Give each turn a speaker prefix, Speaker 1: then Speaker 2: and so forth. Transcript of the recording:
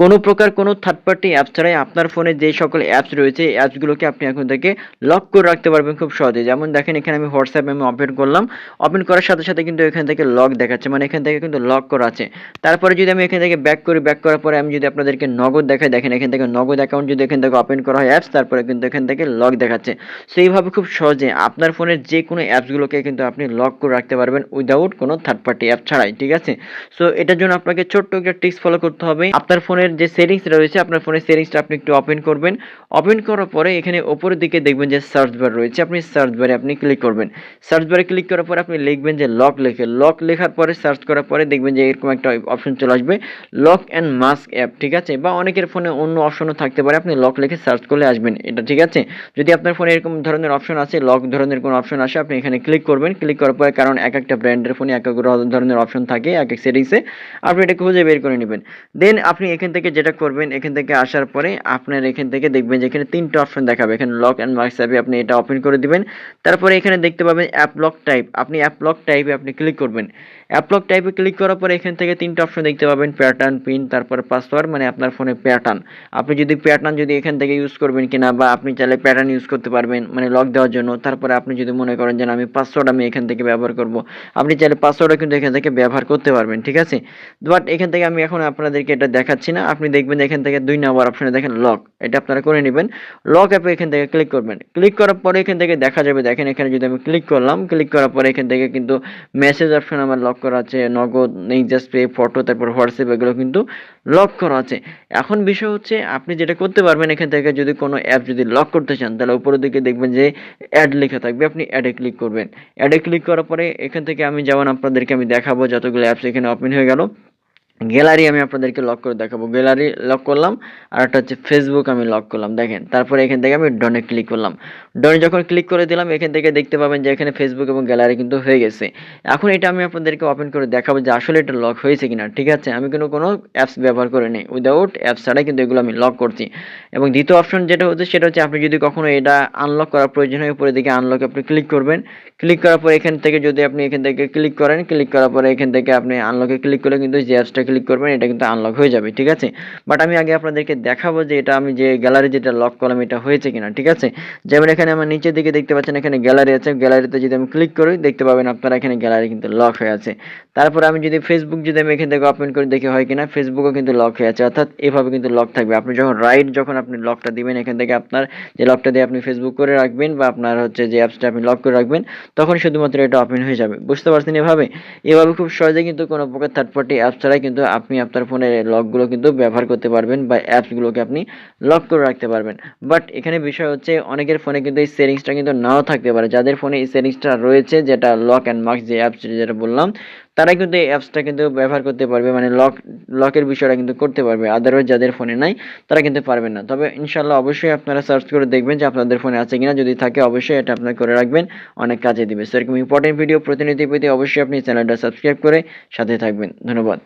Speaker 1: কোনো প্রকার কোনো থার্ড পার্টি অ্যাপ ছাড়াই আপনার ফোনে যে সকল অ্যাপস রয়েছে, এই অ্যাপসগুলোকে আপনি এখন থেকে লক করে রাখতে পারবেন খুব সহজে। যেমন দেখেন, এখানে আমি হোয়াটসঅ্যাপ আমি ওপেন করলাম। ওপেন করার সাথে সাথে কিন্তু এখান থেকে লক দেখাচ্ছে মানে এখান থেকে কিন্তু লক করা আছে। তারপরে যদি আমি এখান থেকে ব্যাক করি ব্যাক করার পরে আমি যদি আপনাদেরকে নগদ দেখাই, দেখেন এখান থেকে নগদ অ্যাকাউন্ট যদি এখান থেকে ওপেন করা হয় অ্যাপস তারপরে কিন্তু এখান থেকে লক দেখাচ্ছে। সেইভাবে খুব সহজে আপনার ফোনের যে কোনো অ্যাপসগুলোকে কিন্তু আপনি লক করে রাখতে পারবেন উইদাউট কোনো থার্ড পার্টি অ্যাপ ছাড়াই, ঠিক আছে? সো এটার জন্য আপনাকে ছোট্ট একটা টিক্স ফলো করতে হবে। আপনার ফোনের যে সেটিংস রয়েছে, আপনার ফোনের সেটিংসটা আপনি একটু ওপেন করবেন। ওপেন করার পরে এখানে ওপরের দিকে দেখবেন যে সার্চ বার রয়েছে। আপনি সার্চ বারে আপনি ক্লিক করবেন। সার্চ বারে ক্লিক করার পরে আপনি লিখবেন যে লক লেখে। লক লেখার পরে সার্চ করার পরে দেখবেন যে এরকম একটা অপশন চলে আসবে। লক অ্যান্ড মাস্ক অ্যাপ ঠিক আছে? বা অনেকের ফোনে অন্য অপশনও থাকতে পারে। আপনি লক লিখে সার্চ করলে আসবেন এটা, ঠিক আছে? যদি আপনার ফোনে এরকম ধরনের অপশন আছে লক ধরনের কোনো অপশন আসে, আপনি এখানে ক্লিক করবেন। ক্লিক করার পরে কারণ এক একটা ব্র্যান্ডের ফোনে এক এক ধরনের অপশন থাকে, এক এক সেটিংসে আপনি এটা খুঁজে বের করে নেবেন। দেন আপনি এখান থেকে যেটা করবেন, এখান থেকে আসার পরে আপনার এখান থেকে দেখবেন যে এখানে তিনটা অপশন দেখাবে। এখানে লক অ্যান্ড মার্কস অ্যাপে আপনি এটা ওপেন করে দিবেন। তারপরে এখানে দেখতে পাবেন অ্যাপ লক টাইপ আপনি অ্যাপ লক টাইপে আপনি ক্লিক করবেন। অ্যাপ লক টাইপে ক্লিক করার পরে এখান থেকে তিনটা অপশন দেখতে পাবেন প্যাটার্ন পিন তারপরে পাসওয়ার্ড মানে আপনার ফোনে প্যাটার্ন আপনি যদি প্যাটার্ন যদি এখান থেকে ইউজ করবেন কিনা বা আপনি চাইলে প্যাটার্ন ইউজ করতে পারবেন মানে লক দেওয়ার জন্য। তারপরে আপনি যদি মনে করেন যে আমি পাসওয়ার্ড আমি এখান থেকে ব্যবহার করব, আপনি চাইলে পাসওয়ার্ডও কিন্তু এখান থেকে ব্যবহার করতে পারবেন, ঠিক আছে? বাট এখান থেকে আমি এখন আপনাদেরকে এটা দেখাচ্ছি না। আপনি দেখবেন এখান থেকে দুই নম্বর অপশনে দেখেন লক এটা আপনারা করে নেবেন। লক অ্যাপে এখান থেকে ক্লিক করবেন। ক্লিক করার পরে এখান থেকে দেখা যাবে, দেখেন এখানে যদি আমি ক্লিক করলাম ক্লিক করার পরে এখান থেকে কিন্তু মেসেজ অপশন আমার লক করা আছে, নগদ জাস্ট পে ফটো তারপর হোয়াটসঅ্যাপ, এগুলো কিন্তু লক করা আছে। এখন বিষয় হচ্ছে, আপনি যেটা করতে পারবেন এখান থেকে যদি কোনো অ্যাপ যদি লক করতে চান, তাহলে উপরের দিকে দেখবেন যে অ্যাড লেখা থাকবে, আপনি অ্যাডে ক্লিক করবেন। অ্যাডে ক্লিক করার পরে এখান থেকে আমি যেমন আপনাদেরকে আমি দেখাবো, যতগুলো অ্যাপস এখানে ওপেন হয়ে গেল গ্যালারি আমি আপনাদেরকে লক করে দেখাবো। গ্যালারি লক করলাম, আর একটা হচ্ছে ফেসবুক আমি লক করলাম, দেখেন। তারপরে এখান থেকে আমি ডনে ক্লিক করলাম। ডনে যখন ক্লিক করে দিলাম, এখান থেকে দেখতে পাবেন যে এখানে ফেসবুক এবং গ্যালারি কিন্তু হয়ে গেছে। এখন এটা আমি আপনাদেরকে ওপেন করে দেখাবো যে আসলে এটা লক হয়েছে কিনা, ঠিক আছে? আমি কিন্তু কোনো অ্যাপস ব্যবহার করে নিই। উইদাউট অ্যাপস ছাড়াই কিন্তু এগুলো আমি লক করছি। এবং দ্বিতীয় অপশন যেটা হচ্ছে, সেটা হচ্ছে আপনি যদি কখনো এটা আনলক করার প্রয়োজন হয় উপরে দিকে আনলক আপনি ক্লিক করবেন। ক্লিক করার পর এখান থেকে যদি আপনি এখান থেকে ক্লিক করেন ক্লিক করার পরে এখান থেকে আপনি আনলকে ক্লিক করলে কিন্তু যে অ্যাপসটা ক্লিক করবেন, এটা কিন্তু আনলক হয়ে যাবে, ঠিক আছে? বাট আমি আগে আপনাদেরকে দেখাবো যে এটা আমি যে গ্যালারি যেটা লক করলাম, এটা হয়েছে কিনা, ঠিক আছে? যেমন এখানে আমার নিচের দিকে দেখতে পাচ্ছেন, এখানে গ্যালারি আছে গ্যালারিতে যদি আমি ক্লিক করি, দেখতে পাবেন আপনারা এখানে গ্যালারি কিন্তু লক হয়ে আছে। তারপর আমি যদি ফেসবুক যদি আমি এখান থেকে ওপেন করে, দেখি হয় কিনা ফেসবুকও কিন্তু লক হয়ে আছে, অর্থাৎ এভাবে কিন্তু লক থাকবে। আপনি যখন রাইট যখন আপনি লকটা দিবেন, এখান থেকে আপনার যে লকটা দিয়ে আপনি ফেসবুক করে রাখবেন, বা আপনার হচ্ছে যে অ্যাপসটা আপনি লক করে রাখবেন, তখন শুধুমাত্র এটা ওপেন হয়ে যাবে। বুঝতে পারছেন এভাবে? এভাবে খুব সহজে কিন্তু কোনো প্রকার থার্ড পার্টি অ্যাপস ছাড়াই কিন্তু আপনি আপনার ফোনের লকগুলো কিন্তু ব্যবহার করতে পারবেন বা অ্যাপসগুলোকে আপনি লক করে রাখতে পারবেন। বাট এখানে বিষয় হচ্ছে অনেকের ফোনে কিন্তু এই সেটিংসটা কিন্তু নাও থাকতে পারে। যাদের ফোনে এই সেটিংসটা রয়েছে, যেটা লক অ্যান্ড মার্কস যে অ্যাপস যেটা বললাম তারা কিন্তু এই অ্যাপসটা কিন্তু ব্যবহার করতে পারবে। মানে লক লকের বিষয়টা কিন্তু করতে পারবে। আদারওয়াইজ যাদের ফোনে নাই, তারা কিন্তু পারবেন না। তবে ইনশাল্লাহ অবশ্যই আপনারা সার্চ করে দেখবেন যে আপনাদের ফোনে আছে কিনা। যদি থাকে, অবশ্যই এটা আপনার করে রাখবেন। অনেক কাজে দিবে। সেরকম ইম্পর্টেন্ট ভিডিও প্রতিনিধি পেতে অবশ্যই আপনি চ্যানেলটা সাবস্ক্রাইব করে সাথে থাকবেন। ধন্যবাদ।